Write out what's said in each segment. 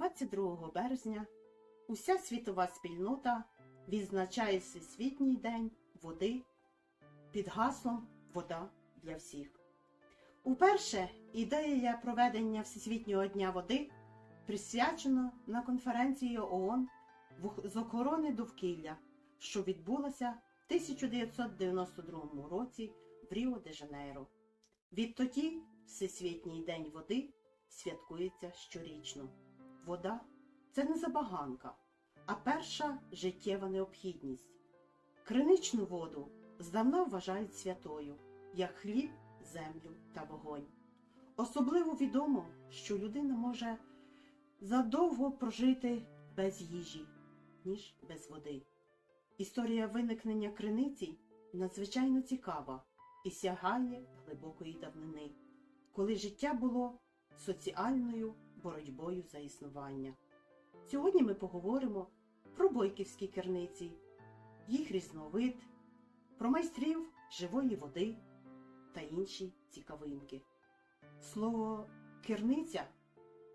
22 березня уся світова спільнота відзначає Всесвітній день води під гаслом Вода для всіх. Уперше ідея проведення Всесвітнього дня води присвячена на конференції ООН з охорони довкілля, що відбулася в 1992 році в Ріо-де-Жанейро. Відтоді Всесвітній день води святкується щорічно. Вода це не забаганка, а перша життєва необхідність. Криничну воду здавна вважають святою, як хліб, землю та вогонь. Особливо відомо, що людина може задовго прожити без їжі, ніж без води. Історія виникнення криниці надзвичайно цікава і сягає глибокої давнини, коли життя було соціальною боротьбою за існування. Сьогодні ми поговоримо про бойківські керниці, їх різновид, про майстрів живої води та інші цікавинки. Слово керниця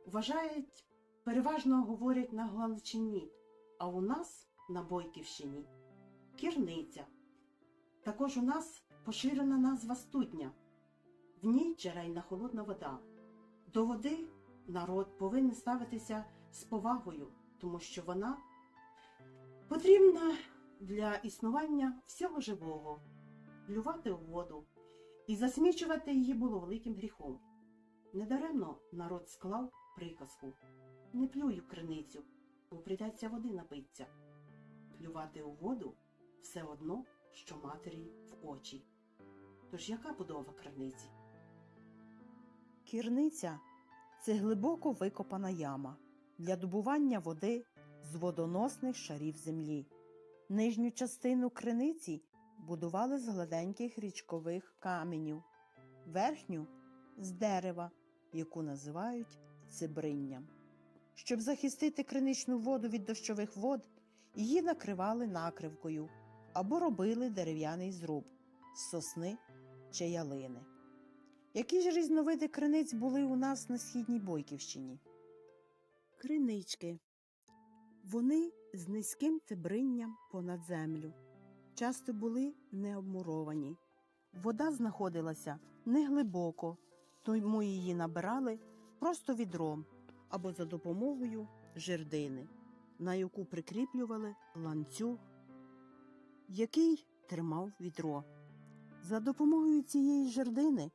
вважають, переважно говорять на Галичині, а у нас на Бойківщині кірниця. Також у нас поширена назва студня. В ній джерельна холодна вода. До води народ повинен ставитися з повагою, тому що вона потрібна для існування всього живого. Плювати у воду і засмічувати її було великим гріхом. Недаремно народ склав приказку Не плюй у криницю, бо прийдеться води напиться. Плювати у воду все одно, що матері в очі. Тож яка будова криниці? Кірниця це глибоко викопана яма для добування води з водоносних шарів землі. Нижню частину криниці будували з гладеньких річкових каменів, верхню з дерева, яку називають цибринням. Щоб захистити криничну воду від дощових вод, її накривали накривкою або робили дерев'яний зруб з сосни чи ялини. Які ж різновиди криниць були у нас на східній Бойківщині? Кринички. Вони з низьким цибринням понад землю. Часто були необмуровані. Вода знаходилася неглибоко, тому її набирали просто відром або за допомогою жердини, на яку прикріплювали ланцюг, який тримав відро. За допомогою цієї жердини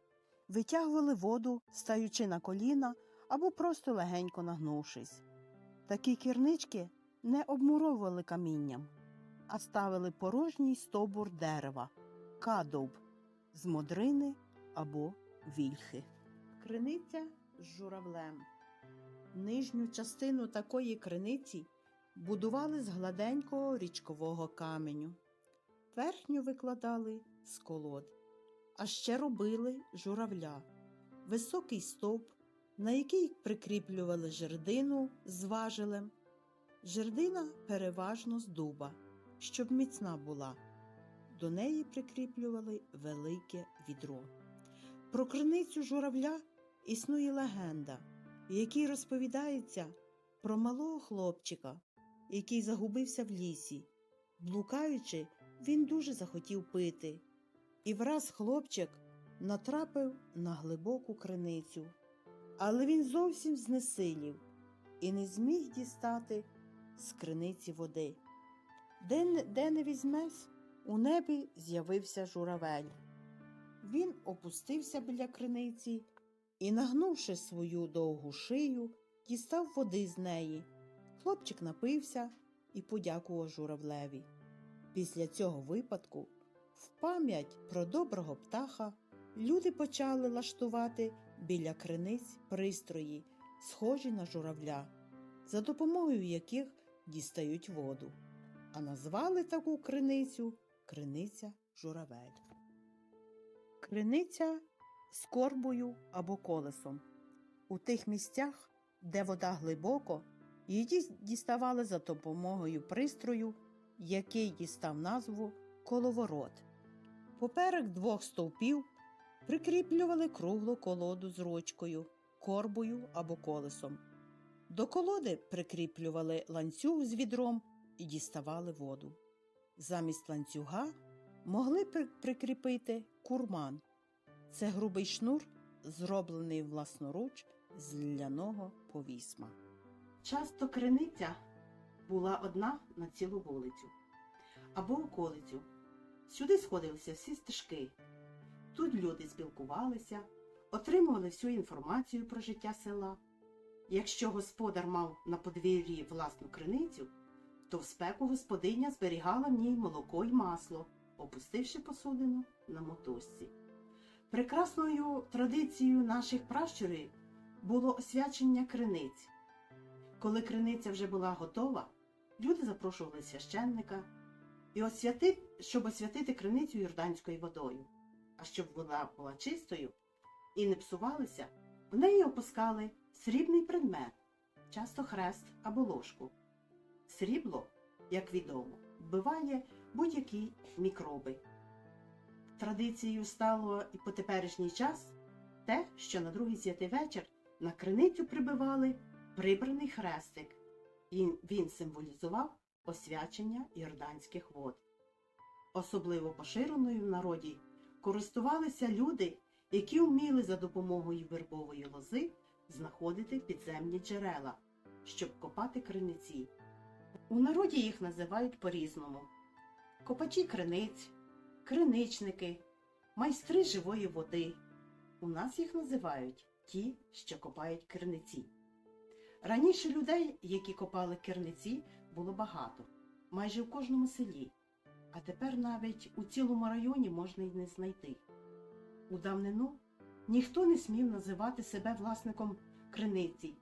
витягували воду, стаючи на коліна або просто легенько нагнувшись. Такі кірнички не обмуровували камінням, а ставили порожній стовбур дерева, кадовб з модрини або вільхи. Криниця з журавлем. Нижню частину такої криниці будували з гладенького річкового каменю. Верхню викладали з колод а ще робили журавля, високий стовп, на який прикріплювали жердину з важелем. Жердина переважно з дуба, щоб міцна була. До неї прикріплювали велике відро. Про криницю журавля існує легенда, в якій розповідається про малого хлопчика, який загубився в лісі. Блукаючи, він дуже захотів пити. І враз хлопчик натрапив на глибоку криницю, але він зовсім знесилів і не зміг дістати з криниці води. Де, де не візьмесь, у небі з'явився журавель. Він опустився біля криниці і, нагнувши свою довгу шию, дістав води з неї. Хлопчик напився і подякував журавлеві. Після цього випадку в пам'ять про доброго птаха люди почали лаштувати біля криниць пристрої, схожі на журавля, за допомогою яких дістають воду, а назвали таку криницю криниця журавель. Криниця з корбою або колесом. У тих місцях, де вода глибоко, її діставали за допомогою пристрою, який дістав назву коловорот. Поперек двох стовпів прикріплювали круглу колоду з ручкою, корбою або колесом. До колоди прикріплювали ланцюг з відром і діставали воду. Замість ланцюга могли прикріпити курман. Це грубий шнур, зроблений власноруч з ляного повісма. Часто криниця була одна на цілу вулицю або околицю. Сюди сходилися всі стежки. Тут люди спілкувалися, отримували всю інформацію про життя села. Якщо господар мав на подвір'ї власну криницю, то в спеку господиня зберігала в ній молоко й масло, опустивши посудину на мотузці. Прекрасною традицією наших пращурів було освячення криниць. Коли криниця вже була готова, люди запрошували священника і освяти, щоб освятити криницю юрданською водою. А щоб вона була чистою і не псувалася, в неї опускали срібний предмет, часто хрест або ложку. Срібло, як відомо, вбиває будь-які мікроби. Традицією стало і по теперішній час те, що на другий святий вечір на криницю прибивали прибраний хрестик, і він символізував освячення йорданських вод. Особливо поширеною в народі користувалися люди, які вміли за допомогою вербової лози знаходити підземні джерела, щоб копати криниці. У народі їх називають по-різному: копачі криниць, криничники, майстри живої води. У нас їх називають ті, що копають криниці. Раніше людей, які копали керниці, було багато, майже в кожному селі, а тепер навіть у цілому районі можна й не знайти. У давнину ніхто не смів називати себе власником криниці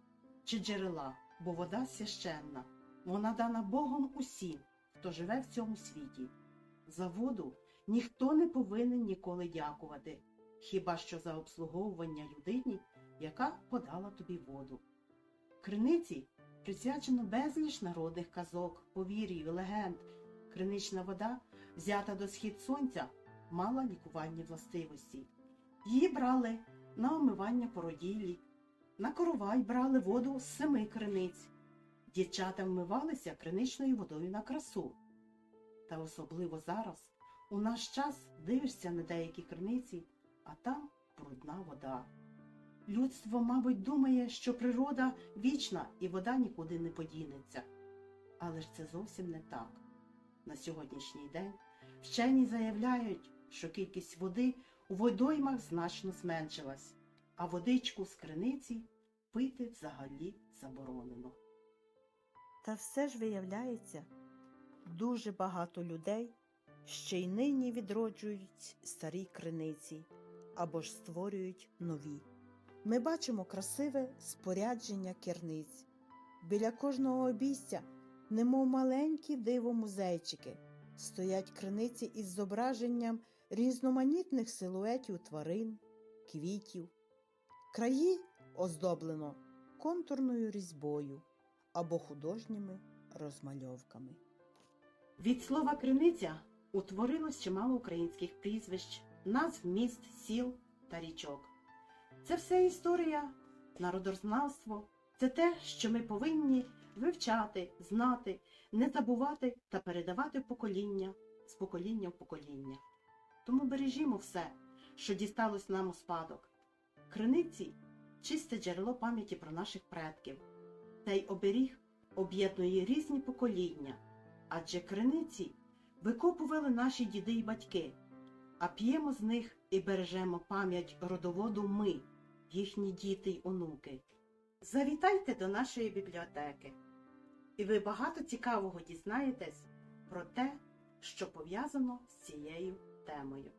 чи джерела, бо вода священна. Вона дана Богом усім, хто живе в цьому світі. За воду ніхто не повинен ніколи дякувати, хіба що за обслуговування людині, яка подала тобі воду. Криниці присвячено безліч народних казок, повір'їв, легенд. Кринична вода, взята до схід сонця, мала лікувальні властивості. Її брали на омивання породілі, на коровай брали воду з семи криниць. Дівчата вмивалися криничною водою на красу. Та особливо зараз, у наш час дивишся на деякі криниці, а там брудна вода. Людство, мабуть, думає, що природа вічна і вода нікуди не подінеться. Але ж це зовсім не так. На сьогоднішній день вчені заявляють, що кількість води у водоймах значно зменшилась, а водичку з криниці пити взагалі заборонено. Та все ж виявляється, дуже багато людей ще й нині відроджують старі криниці або ж створюють нові. Ми бачимо красиве спорядження керниць. Біля кожного обійстя, немов маленькі диво музейчики, стоять криниці із зображенням різноманітних силуетів тварин, квітів. Краї оздоблено контурною різьбою або художніми розмальовками. Від слова криниця утворилось чимало українських прізвищ, назв міст, сіл та річок. Це все історія, народознавство, це те, що ми повинні вивчати, знати, не забувати та передавати покоління з покоління в покоління. Тому бережімо все, що дісталось нам у спадок. Криниці чисте джерело пам'яті про наших предків. Цей оберіг об'єднує різні покоління, адже криниці викопували наші діди й батьки, а п'ємо з них і бережемо пам'ять родоводу ми, їхні діти й онуки. Завітайте до нашої бібліотеки, і ви багато цікавого дізнаєтесь про те, що пов'язано з цією темою.